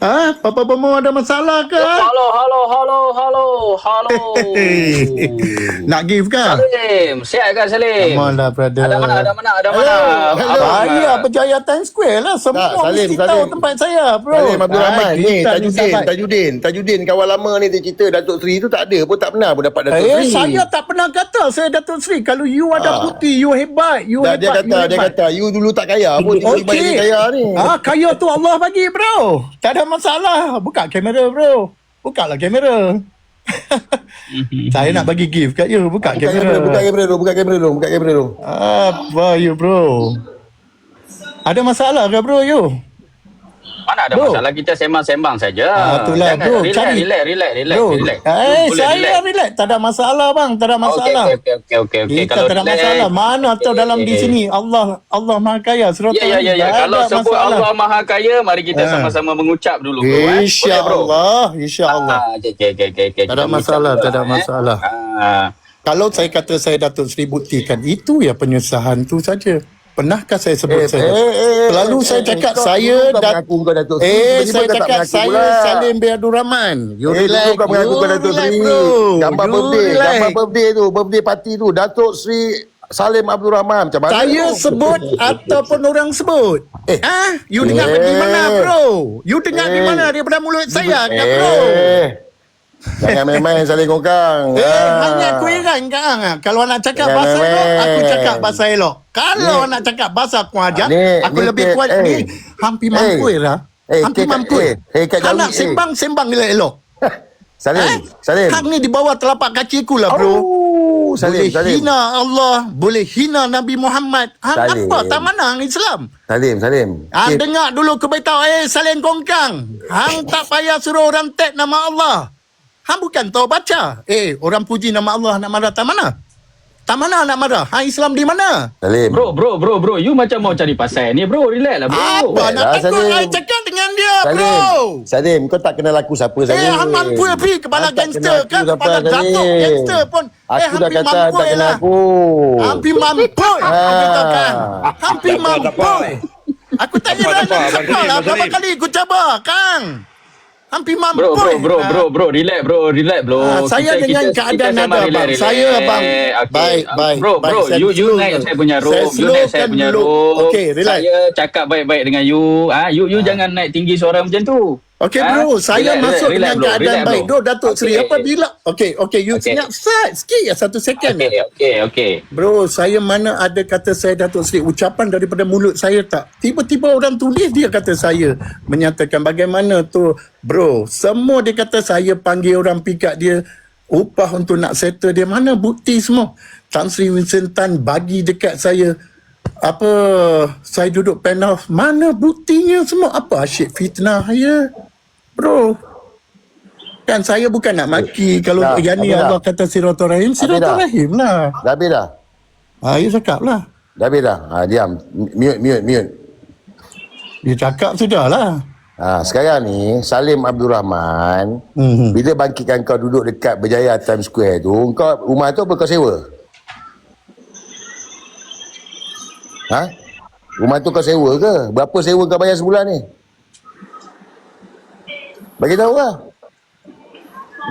Ha? Papa Bomo ada masalah ke? Halo, halo, halo, halo, halo. Nak give ke? Salim, sihat kan Salim? Come on lah, brother. Ada mana, ada mana, ada mana? Hello, hello. Abang, Saya berjaya Times Square lah. Semua Tak, Salim, mesti Salim. tahu tempat saya, bro. Salim Abdul Rahman Ah, ni kita Tajudin sahabat. Tajudin Tajudin kawan lama ni dia cerita Datuk Seri tu tak ada pun tak pernah pun dapat Datuk Eh, Seri saya tak pernah kata saya Datuk Seri. Kalau you ada Ah. putih, you hebat. You Dah, hebat, dia you kata dia hebat. kata you dulu tak kaya pun tiba-tiba Okey. jadi kaya ni Ah, kaya tu Allah bagi, bro. Tak ada masalah. Buka kamera, bro. Buka lah kamera. saya nak bagi gift kat you. Buka Buka kamera, buka kamera. kamera dulu, buka kamera dulu, buka kamera dulu. Apa you, bro? Ada masalah ke, bro, you? Mana ada Bro. masalah kita sembang-sembang saja. Ah, itulah, Jangan, bro. Relax, Cari- relax, relax, relax, Bro, relax. eh, Boleh saya relax. relax. Tak ada masalah, bang. Tak ada masalah. Okey, okey, okey, okey, okey. Kita tak ada relax- masalah. Mana tahu dalam di sini Allah Allah Maha Kaya. Surat Ya, ya, ya, ya. Kalau sebut masalah. Allah Maha Kaya, mari kita Ah. sama-sama mengucap dulu, bro. eh. Boleh, bro? InsyaAllah. InsyaAllah. Ah, okey, okey, okey, okey. Tak ada masalah, tak ada eh. masalah. Ah. Kalau saya kata saya Datuk Seri buktikan, itu ya penyusahan tu saja. Pernahkah saya sebut Eh, saya? eh, eh, Selalu eh, saya eh, cakap kau- saya dat- mengaku kau Datuk Seri, Eh, saya cakap saya pula. Salim bin Abdul Rahman. You Eh, relax. kau mengaku kau Datuk bro. Gambar birthday, relax. gambar birthday tu, birthday party tu, Datuk Seri Salim Abdul Rahman. Macam mana Saya tu? sebut ataupun orang sebut. Eh. Ah, you dengar Eh. di mana, bro? You dengar di Eh. mana daripada mulut saya, kan, bro? Eh, jangan main-main saling kongkang. Eh, Ah. Aku kan. Kalau nak cakap Jangan bahasa elok, aku cakap bahasa elok. Kalau Ni- nak cakap bahasa aku ajar, Ni- aku ni lebih kuat eh. ni. Hampir Eh. mampu lah. Eh, Hampir mampu. eh, eh, Kak Jawi, nak eh. sembang, sembang elok-elok. Salim, Eh? Salim. Hak ni di bawah telapak kakiku lah, bro. Oh, Salim, boleh Salim. hina Allah, boleh hina Nabi Muhammad. Hang Salim. apa? Tak mana Islam? Salim, Salim. Hang Eh, dengar dulu ke beritahu, eh salin kongkang. Hang tak payah suruh orang tag nama Allah. Hang bukan tahu baca. Eh, orang puji nama Allah nak marah tak mana? Tak mana nak marah? Hang Islam di mana? Salim. Bro, bro, bro, bro. You macam mau cari pasal ni, bro. Relax lah, bro. Apa nak takut Salim. I cakap dengan dia, Salim. bro? Salim, kau tak kenal aku siapa Salim. Eh, hang mampu ya, Pi. Kepala Hang tak gangster kenal kan? aku Kepala datuk gangster pun. Aku eh, dah hampir kata mampu tak kenal lah. aku. Hampir mampu. Aku katakan. Hampir mampu. Aku tak kira nak siapa lah. Berapa kali aku cuba, Kang? Hampir mampu. Bro, bro, bro, Ah. bro, bro, relax, bro, relax, bro. Ah, saya dengan keadaan sembang ada, relax, bang. relax. Saya, bang. Okay. Baik, baik, Bro, baik. bro, you, you naik saya punya room. Saya you naik saya punya dulu. room. Okey, relax. Saya cakap baik-baik dengan you. Ah, you, you jangan naik tinggi suara macam tu. Okey Ah, bro, saya relax, masuk relax, dengan bro, keadaan relax, baik. bro. Doh Datuk Seri Okey. apabila Okey, okey you Okey. senyap set sikit ya satu second. Okey, okey, okey. Bro, saya mana ada kata saya Datuk Seri ucapan daripada mulut saya tak. Tiba-tiba orang tulis dia kata saya menyatakan bagaimana tu bro. Semua dia kata saya panggil orang pikat dia upah untuk nak settle dia mana bukti semua. Tan Sri Winston Tan bagi dekat saya apa saya duduk penthouse mana buktinya semua apa asyik fitnah ya bro kan saya bukan nak maki kalau Dah, yang ni dah. Allah kata silaturahim silaturahim lah Dah habis dah? Ah, you cakap lah. Dah habis dah? Ha, diam. Mute, mute, mute. Dia cakap sudah lah. Ha, sekarang ni Salim Abdul Rahman Mhm. bila bangkitkan kau duduk dekat Berjaya Times Square tu kau rumah tu apa kau sewa? Ha? Rumah tu kau sewa ke? Berapa sewa kau bayar sebulan ni? Bagi tahu lah.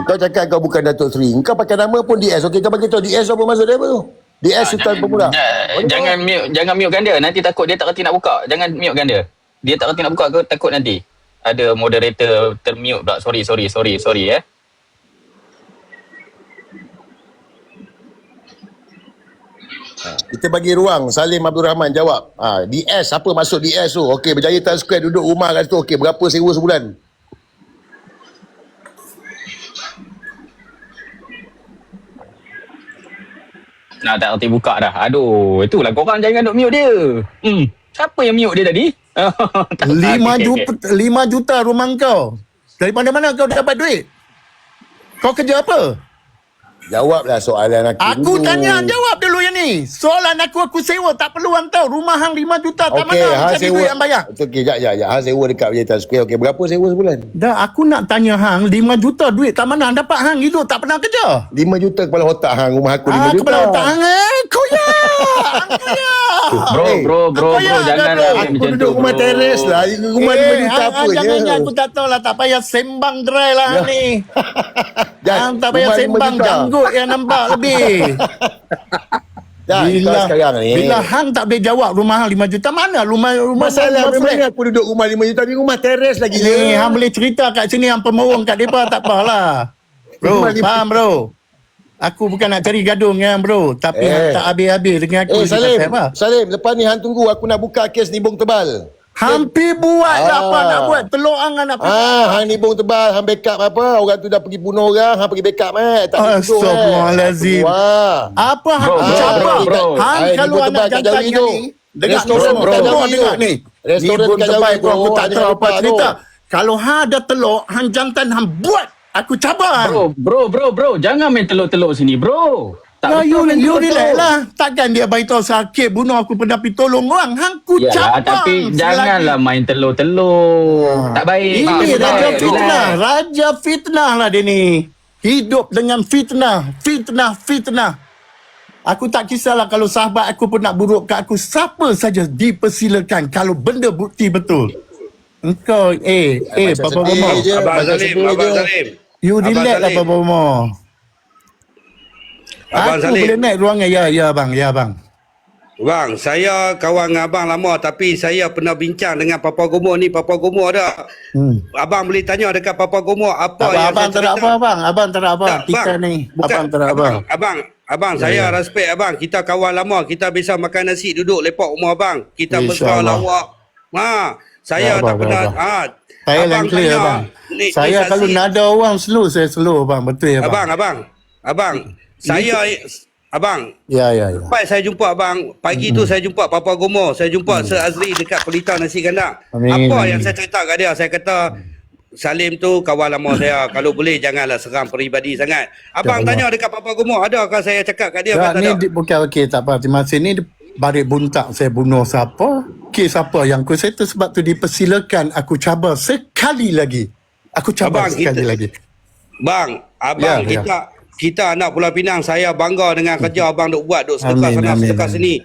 Kau cakap kau bukan Datuk Seri. Kau pakai nama pun DS. Okey kau bagi tahu DS apa maksud dia apa tu? DS Sultan Pemula. Ja- jangan mute, jangan mutekan dia. Nanti takut dia tak reti nak buka. Jangan mutekan dia. Dia tak reti nak buka ke takut nanti. Ada moderator termute pula. Sorry, sorry, sorry, sorry eh. Kita bagi ruang Salim Abdul Rahman jawab. Ha, DS apa maksud DS tu? Okey Berjaya Times Square duduk rumah kat situ. Okey berapa sewa sebulan? Nak tak reti buka dah. Aduh, itulah korang jangan duk mute dia. Hmm. Siapa yang mute dia tadi? Tak- Lima okey, juta, okey. lima juta rumah kau. Dari mana-mana kau dapat duit? Kau kerja apa? Jawablah soalan aku Aku dulu. tanya, jawab dulu yang ni. Soalan aku, aku sewa. Tak perlu hang tahu. Rumah hang lima juta. Tak Okey, mana hang cari sewa. duit yang bayar. Okey, jap, jap, jap. Hang sewa dekat Berjaya Times Square. Okey, berapa sewa sebulan? Dah, aku nak tanya hang, lima juta duit. Tak mana hang dapat hang hidup. Tak pernah kerja. 5 juta kepala otak hang. Rumah aku 5 Ah, juta. kepala otak hang eh. Kau ya. Bro, Eh, bro, bro, bro, ya, jangan bro? lah Aku macam duduk tu, rumah bro. teres lah. Rumah eh, lima juta ah, apa je. jangan jangan aku tak tahu lah tak payah sembang dry lah Ya. ni. Jan, Ah, tak payah sembang juta. janggut yang nampak lebih. Jan, kau sekarang ni. bila hang tak boleh jawab rumah hang 5 juta mana rumah rumah Masalah rumah memang aku duduk rumah lima juta ni rumah teres lagi. Ni hang boleh cerita kat sini hang pemurung kat depa tak apalah. Bro, faham bro? Aku bukan nak cari gaduh dengan bro, tapi Eh. tak habis-habis dengan aku Eh Salim, apa? Salim, lepas ni hang tunggu aku nak buka kes nibung tebal. Hampir buat lah Ah. apa nak buat. Telur hang nak Ah, hang nibung tebal, hang backup apa? Orang tu dah pergi bunuh orang, hang pergi backup eh. Tak duduk, eh. Apa hang Bro, ah, bro, cabar? bro, bro. Hang Ay, kalau anak jantan yang tu. ni. Dengar Restoran bro, bro, dengar tu. ni. Restoran tebal tu tu. aku tak tahu apa tu. cerita. Kalau hang ada telur, hang jantan hang buat. Aku cabar. Bro, bro, bro, bro, jangan main telur-telur sini, bro. Tak Ya, you, you relax lah. Takkan dia beritahu sakit bunuh aku pernah pergi tolong orang. Hang ku Yalah, cabar. tapi janganlah main telur-telur. Tak baik. tak Ini baik. Raja Relax. Fitnah. Raja Fitnah lah dia ni. Hidup dengan fitnah. Fitnah, fitnah. Aku tak kisahlah kalau sahabat aku pun nak buruk kat aku. Siapa saja dipersilakan kalau benda bukti betul. Engkau, eh, eh, Bomo. je. Abang sedih Abang je. You Abang relax lah Salim. Papa Bomo. Abang Aku Salim. boleh naik ruangan. Ya, ya bang, ya bang. Bang, saya kawan dengan abang lama tapi saya pernah bincang dengan Papa Gomo ni. Papa Gomo ada. Hmm. Abang boleh tanya dekat Papa Gomo apa Abang, yang abang tak ada cerita. apa abang. Abang tak ada apa. Tak, Kita bang. ni. Bukan, Abang tak ada abang, abang, abang Ya, saya ya. respect abang. Kita kawan lama. Kita bisa makan nasi duduk lepak rumah abang. Kita InsyaAllah. lawak. Ha, saya Ya, tak abang, pernah. abang. Ha, Saya abang yang clear tanya, bang. ni- ni saya kalau nada orang slow, saya slow bang. Betul ya bang? Abang, abang, abang. Saya, abang, Ya, ya, ya. Lepas saya jumpa abang, pagi tu saya jumpa Papa Gomo, saya jumpa Sir Azri dekat Pelita Nasi Gandak. Amin, Apa amin. yang saya cerita kat dia? Saya kata Salim tu kawan lama saya. Kalau boleh janganlah seram peribadi sangat. Abang Allah. tanya dekat Papa Gomo, adakah saya cakap kat dia Tak, ni bukan okey tak apa. Terima kasih ni barik buntak saya bunuh siapa. Kes apa yang aku settle sebab tu dipersilakan aku cabar sekali lagi. Aku cabar Abang, sekali kita- lagi. Bang, abang Ya, ya. kita kita anak Pulau Pinang, saya bangga dengan kerja abang duk buat, duk sedekah sana amin, sedekah amin. sini.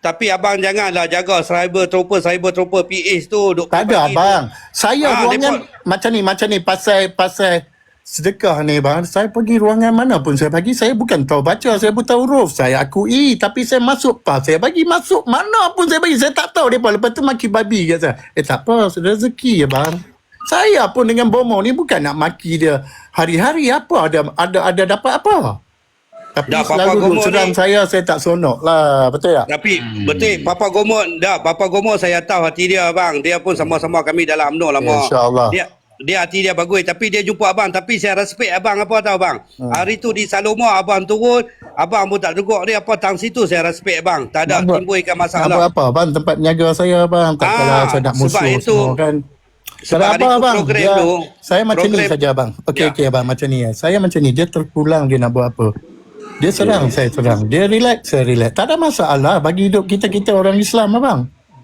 Tapi abang janganlah jaga cyber trooper, cyber trooper PAs tu duk Tak ada bagi tu. abang. Saya Ah, ruangan macam ni macam ni pasal pasal sedekah ni bang. Saya pergi ruangan mana pun saya bagi saya bukan tahu baca, saya buta huruf. Saya akui tapi saya masuk pas saya bagi masuk mana pun saya bagi. Saya tak tahu depa lepas tu maki babi kat saya. Eh tak apa, rezeki ya bang. Saya pun dengan Bomo ni bukan nak maki dia hari-hari apa ada ada ada dapat apa. Tapi Dah, Papa selalu duk Gomo ni- saya, saya tak sonok lah. Betul tak? Tapi Hmm. betul Papa Gomo dah Papa Gomo saya tahu hati dia bang. Dia pun sama-sama kami dalam UMNO lama. InsyaAllah. Dia dia hati dia bagus tapi dia jumpa abang tapi saya respect abang apa tahu bang. Hmm. Hari tu di Saloma abang turun, abang pun tak duguk dia apa tang situ saya respect abang. Tak ada timbulkan masalah. Apa-apa bang tempat niaga saya bang tak Ah, kalah saya nak musuh sebab itu- semua kan. sebab apa tu bang. program Dia, tu, saya macam ni program- saja bang. Okey Ya. okey abang macam ni ya. Saya macam ni dia terpulang dia nak buat apa. Dia serang saya serang. Dia relax saya relax. Tak ada masalah bagi hidup kita-kita orang Islam abang.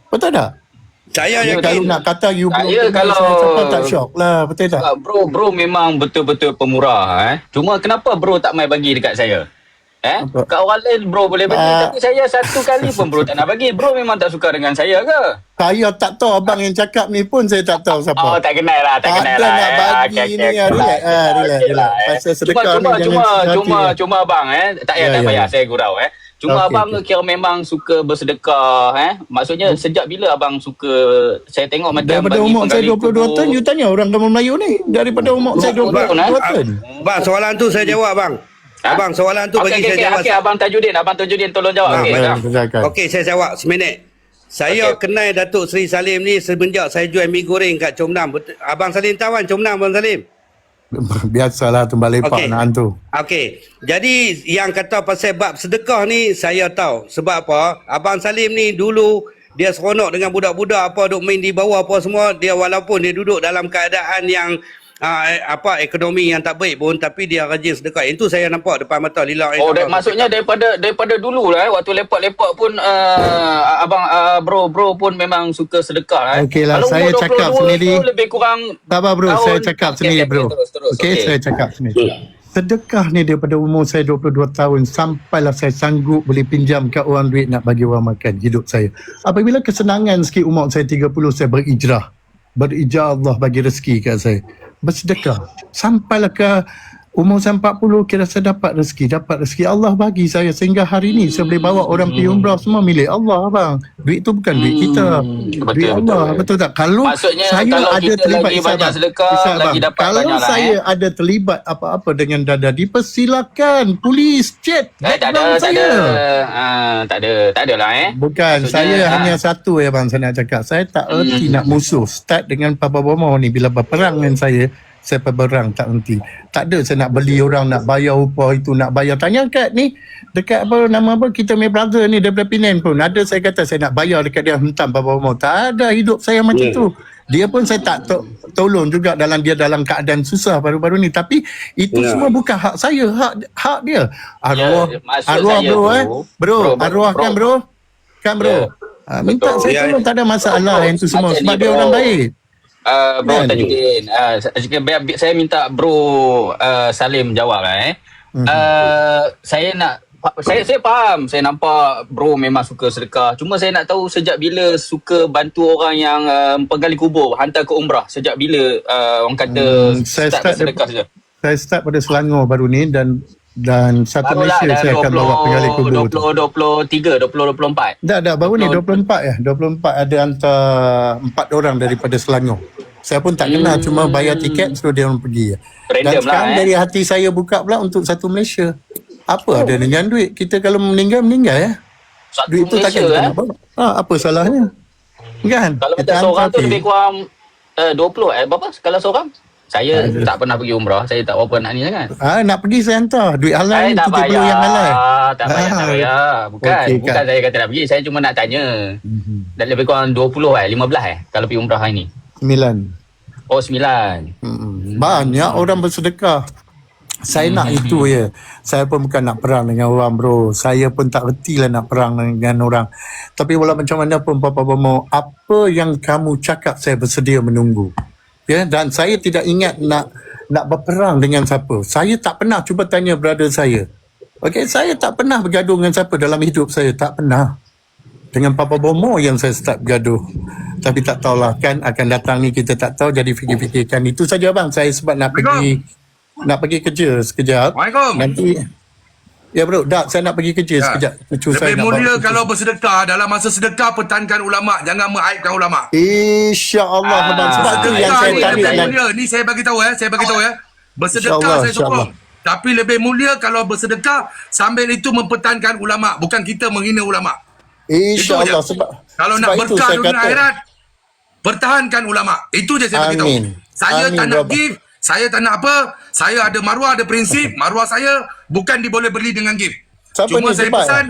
Betul tak? Saya Ya, kalau nak kata you Tak, belum ya, kenal kalau- saya tak syok lah. Betul tak? Ah, Bro, bro memang betul-betul pemurah eh. Cuma kenapa bro tak mai bagi dekat saya? Eh? Apa? Kat orang lain bro boleh bagi Ah. tapi saya satu kali pun bro tak nak bagi. Bro memang tak suka dengan saya ke? Saya tak tahu abang yang cakap ni pun saya tak tahu siapa. Oh tak kenal lah, tak, Tak kenal lah. nak eh. bagi Okey, ni, okey, ah, relax, lah, ah, relax, okey relax. lah, eh. Pasal Cuma sedekah cuma ni jangan cuma hati cuma ya. cuma bang eh tak payah Ya, tak ya, payah ya. saya gurau eh. Cuma Okey, abang okey. kira memang suka bersedekah eh. Maksudnya sejak bila abang suka saya tengok macam Daripada umur saya penggali 22 kubur. tahun, you tanya orang kampung Melayu ni. Daripada umur saya 22 Bang, eh? tahun. Bang soalan tu saya jawab bang. Ha? Abang soalan tu Okey, bagi okey, saya okey, jawab. okey, abang Tajudin, abang Tajudin tolong jawab. Ah, Okey. Okey, saya jawab seminit. Saya Okey. kenal Datuk Seri Salim ni semenjak saya jual mi goreng kat Comnam. Abang Salim tahu kan Comnam, Abang Salim? Biasalah tumbal lepak Okey. nak hantu. Okey. Jadi yang kata pasal bab sedekah ni saya tahu. Sebab apa? Abang Salim ni dulu dia seronok dengan budak-budak apa duk main di bawah apa semua dia walaupun dia duduk dalam keadaan yang uh, apa ekonomi yang tak baik pun tapi dia rajin sedekah. Itu saya nampak depan mata lila. Oh, da- maksudnya daripada daripada dulu lah eh, waktu lepak-lepak pun uh, abang uh, bro bro pun memang suka sedekah eh. Okey lah, Kalau saya cakap 22 sendiri. lebih kurang Tak apa bro, tahun- saya cakap sendiri okey, bro. terus, terus, Okey, okey. saya cakap sendiri. sedekah ni daripada umur saya 22 tahun sampailah saya sanggup boleh pinjam kat orang duit nak bagi orang makan hidup saya. Apabila kesenangan sikit umur saya 30 saya berhijrah. Berhijrah Allah bagi rezeki kat saya. Bersedekah. Sampailah ke umur saya 40 kira saya dapat rezeki. Dapat rezeki Allah bagi saya sehingga hari ni saya boleh bawa orang pergi umrah semua milik Allah abang. Duit tu bukan duit kita. Betul, duit betul. Allah. Betul tak? Kalau Maksudnya saya kalau ada terlibat lagi banyak abang. sedekah, Isai, lagi abang. dapat Kalau banyak lah, saya eh. ada terlibat apa-apa dengan dada dipersilakan polis chat Eh, tak ada, background tak saya. ada. Ah, tak ada, tak ada lah eh. Bukan, Maksudnya, saya ah. hanya satu ya bang saya nak cakap. Saya tak erti nak musuh. Start dengan Papa Bomo ni bila berperang dengan saya, saya berperang tak henti. Tak ada saya nak beli orang, nak bayar upah itu, nak bayar. Tanya kat ni, dekat apa nama apa, kita punya brother ni daripada Penang pun. Ada saya kata saya nak bayar dekat dia hentam Papa Bomo. Tak ada hidup saya macam tu. Dia pun saya tak to- tolong juga dalam dia dalam keadaan susah baru-baru ni. Tapi itu Ya. semua bukan hak saya, hak hak dia. Arwah, Ya, maksud arwah bro tu, eh. Bro, bro, bro, arwah bro. kan bro? Kan bro? Ya. Ha, minta Betul. saya Ya, tolong tak ada masalah yang tu semua sebab dia bro. orang baik. Uh, bro Kan? Tajuddin, uh, saya, saya minta bro uh, Salim jawab lah eh. Mhm. Uh, saya nak saya saya faham, saya nampak bro memang suka sedekah. Cuma saya nak tahu sejak bila suka bantu orang yang uh, penggali kubur, hantar ke umrah. Sejak bila uh, orang kata Hmm, saya start start bersedekah saja. Saya start pada Selangor baru ni dan dan satu Barulah Malaysia saya akan bawa penggali kubur tu. 20, 23, 20, 24. Dah dah baru ni 20. 24 ya. 24 ada hantar empat orang daripada Selangor. Saya pun tak kenal cuma bayar tiket suruh dia orang pergi. Dan Hmm. Random lah, sekarang eh. dari hati saya buka pula untuk satu Malaysia. Apa ada dengan duit? Kita kalau meninggal meninggal ya. Satu Duit tu takkan eh. nak bawa. Ha, apa salahnya? Kan? Kalau Kita seorang tu lebih kurang uh, 20 eh berapa kalau seorang? Saya Tak ada. tak pernah pergi umrah, saya tak berapa nak ni sangat. Ah, nak pergi saya hantar. Duit halal Saya ni tak kita perlu yang halal. bayar, tak bayar, tak Ah. bayar. Bukan, Okey, bukan Kak. saya kata nak pergi, saya cuma nak tanya. Mhm. Dan lebih kurang 20 eh, 15 eh kalau pergi umrah hari ni. Sembilan. Oh 9. Mm-mm. Banyak orang bersedekah. Saya nak Hmm. itu ya. Saya pun bukan nak perang dengan orang bro. Saya pun tak reti lah nak perang dengan orang. Tapi walau macam mana pun Papa Bomo, apa yang kamu cakap saya bersedia menunggu. Ya, dan saya tidak ingat nak nak berperang dengan siapa. Saya tak pernah cuba tanya brother saya. Okey, saya tak pernah bergaduh dengan siapa dalam hidup saya. Tak pernah. Dengan Papa Bomo yang saya start bergaduh. Tapi tak tahulah kan akan datang ni kita tak tahu jadi fikir-fikirkan. Itu saja bang. Saya sebab nak pergi nak pergi kerja sekejap. Nanti Ya bro, dak saya nak pergi kerja Ya. sekejap. Cucu saya Lebih nak mulia cucu kalau bersedekah dalam masa sedekah pertahankan ulama, jangan mengaibkan ulama. InsyaAllah Ah, abang. Sebab tu yang saya tanya lebih mulia. Ni saya bagi tahu ya, saya bagi tahu ya. Bersedekah InsyaAllah, saya sokong. Tapi lebih mulia kalau bersedekah sambil itu mempertahankan ulama, bukan kita menghina ulama. InsyaAllah sebab Kalau sebab nak berkah saya dunia akhirat, pertahankan ulama. Itu je saya bagi tahu. Saya Amin, tak nak Rabbi. Saya tak nak apa. Saya ada maruah, ada prinsip. Maruah saya bukan diboleh beli dengan gift. Siapa Cuma ni, saya Jebat? pesan,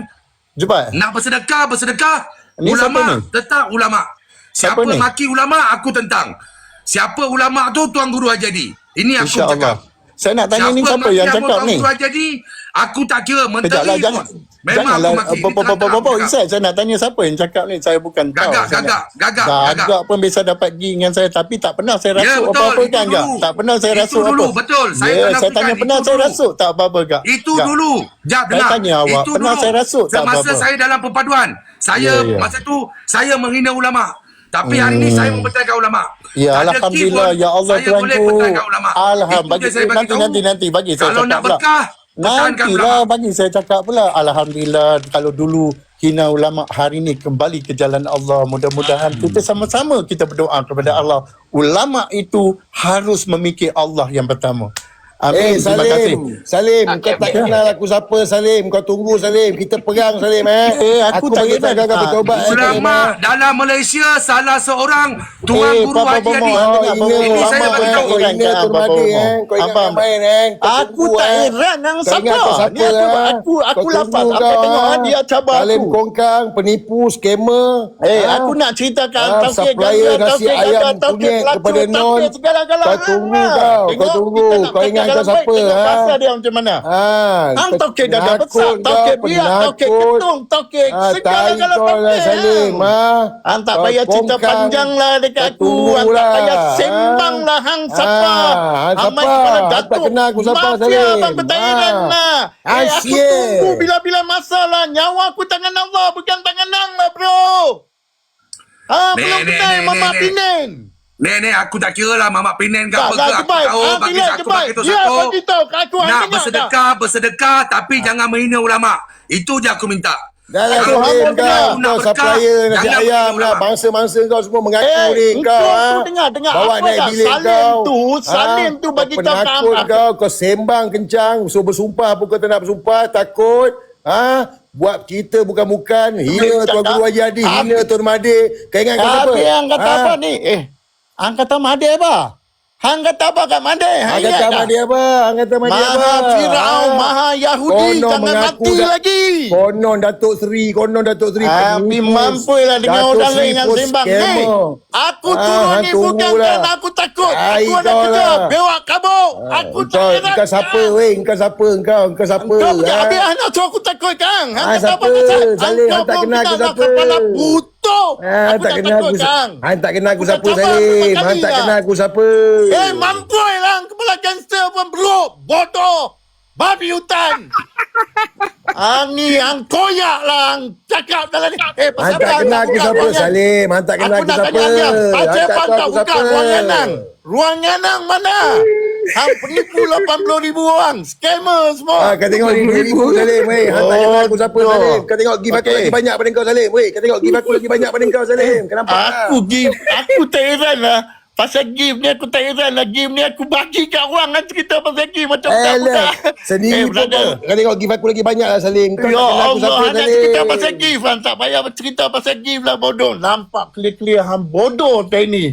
Jebat. nak bersedekah, bersedekah. Ni ulama, tetap ulama. Siapa Siapa, ni? maki ulama, aku tentang. Siapa ulama tu Tuan Guru Hajadi. Ini aku InsyaAllah. cakap. Saya nak tanya ni siapa yang cakap ni? Hajadi, aku tak kira. Menteri Kejaplah jangan. pun. Memang Janganlah aku maki. apa Ini apa apa terang-terang apa aku cakap. Isai saya nak tanya siapa yang cakap ni saya bukan tahu. Gagak, Saya gagak, gagak, Gagak gagak. pun bisa dapat gi dengan saya tapi tak pernah saya Ya rasuk betul, apa-apa itu kan gak. dulu. Tak pernah saya Itu rasuk dulu, apa. betul. Saya Ya, tak saya tanya itu pernah saya dulu. rasuk tak apa-apa gak. Itu Gak. dulu. Jap Saya tanya awak, Itu pernah dulu. saya rasuk tak Semasa apa-apa? saya dalam perpaduan, saya Ya, ya. masa tu saya menghina ulama. Tapi hari ni saya mempertahankan ulama. Ya ada Alhamdulillah pun, Ya Allah pertahankan ulama. Alhamdulillah bagi, nanti, nanti nanti bagi saya Kalau cakap pula berkah, Nantilah ulama. bagi saya cakap pula Alhamdulillah Kalau dulu hina ulama hari ni kembali ke jalan Allah mudah-mudahan Hmm. kita sama-sama kita berdoa kepada Allah ulama itu harus memikir Allah yang pertama amin Eh terima kasih Salim, Salim, Ah, kau tak kenal aku siapa Salim. Kau tunggu Salim, kita perang Salim eh. Eh, aku tak bagi ingat. tahu kau Ah, bertobat eh, Salim, Ulama eh. dalam Malaysia salah seorang Tuan Eh, Guru Haji Adi. ah, Oh, ini. Ini saya bagi eh, tahu. Kau ingat mati Bomo. eh. Kau ingat Abang, kau main eh. Kau Aku tak eh. heran dengan Kau ingat siapa. kau Ni siapa aku, eh. aku, aku Kau lapar. Apa kau, tengok eh. ah, dia cabar Salim aku. kongkang, penipu, scammer. Eh, Ah. aku nak ceritakan Ah, ayam ganda, taukid kunyit pelacur, kepada non. taukid segala-galanya. Kau tunggu kau, kau tunggu. nak Kau ingat cakap kau dalam baik, siapa, tengok ah? pasal dia macam mana. Ah, Hang taukid dada besar, kau, biak, penakut. ketung, taukid Ah, segala-gala tarik kau lah. Salim. ah. Hang tak payah cerita panjang lah dekat aku. Hang tak tunggulah, payah ah. sembang lah hang siapa. Amai siapa? kepala Tak Datuk. kenal aku siapa, Maaf Salim. ya, Abang Bertairan Ah. lah. Eh, aku Asyik. tunggu bila-bila masalah. Nyawa aku tangan Allah, bukan tangan Allah, bro. Ah, belum kenal Mama. Pinen. Nek, nek, aku tak kira lah Mamak Pinen ke Tak apa ke. Aku Jebai. tahu Ah, bagi aku bagi tu Dia satu. bagi tahu kat aku. Nak Hang dengar bersedekah, bersedekah. Tapi jangan menghina ulama. Itu je aku minta. Dah lah Salim hamba kau. Kau supplier nasi ayam lah. Bangsa-bangsa kau semua mengaku Eh, ni kau. ha. dengar, dengar. Bawa Apa naik tak? bilik Salim kau. tu, Salim Ha? tu bagi tahu penakut kau. Kau sembang kencang. Suruh bersumpah pun kau tak nak bersumpah. Takut. Ha? Buat cerita bukan-bukan. Hina. Tuan Guru Haji Adi. Hina Tuan Mahathir. Kau ingat kau siapa? Habis hang kata Ha? apa ni? Eh, hang kata Made apa? Hang kata apa kat Made? Hang kata? Mahathir apa? Hang kata Mahathir apa? Maha Fir'aun, Ha? Maha Yahudi, Konon jangan mati dah- lagi. Konon Datuk Seri, konon Datuk Seri. Tapi penipu. mampu lah dengan Datuk orang lain yang pun sembang. Scammer. aku Ah, turun ni bukan lah. kerana aku takut. Ai, Aku kau kerja. lah. Bewak kabur. Aku tak Kau, heran. kau siapa weh? Kau siapa engkau? Kau siapa? Kau bukan ha? habis anak tu aku takut kang. Hang Ah, kata apa? Salim, Engkau hang tak belum kenal siapa. butuh. Ah, Aku tak tak kenal aku. kang. Han tak kenal aku siapa Salim. Han tak kenal aku siapa. Eh, mampu lah kepala gangster pun bro. Bodoh. Babi hutan. Ang ni, ang koyak lah. Ang cakap dalam ni. Eh, pasal tak hang aku siapa ruangan? Salim. Han tak kenal Aku aku nak siapa. tanya dia. Pasal apa tak aku buka siapa. ruang Yanang? Ruang Yanang mana? Hang penipu 80 ribu orang. Scammer semua. Ah, kau tengok ni ribu Salim. Weh, han tak kenal aku siapa Oh, Salim. Kau tengok give aku lagi banyak pada kau Salim. Weh, kau tengok give aku lagi banyak pada kau Salim. Kenapa? Aku give, aku tak heran lah. Pasal game ni aku tak heran lah. Game ni aku bagi kat orang kan cerita pasal game macam budak-budak. Alah, sendiri eh, pun brother. kau, tengok give aku lagi banyak lah Salim. Kau Ya tak kenal aku Allah, siapa hang nak Salim. cerita pasal gift kan. Tak payah cerita pasal gift lah bodoh. Nampak clear-clear hang bodoh tak ni.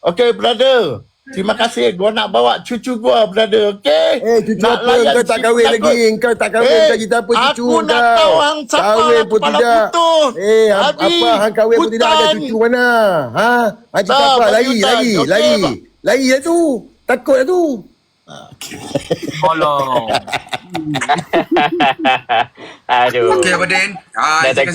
Okay, brother. Terima kasih. Gua nak bawa cucu gua, brother. Okay? Eh, cucu nak apa? layan Kau tak kahwin lagi. Kau tak kahwin. Eh, Kau cerita apa cucu aku kau? nak tahu hang siapa Kahwin pun tidak. putus. Eh, apa, Abi, apa hang kahwin pun tidak ada cucu mana? Ha? Hang cerita Tak, apa? bagi Lari, hutan. lari, Okey, lari. Pak. Lari lah tu. Takut lah tu. Tolong. Aduh. Okey, Abang Din. Ah, Dah terima tak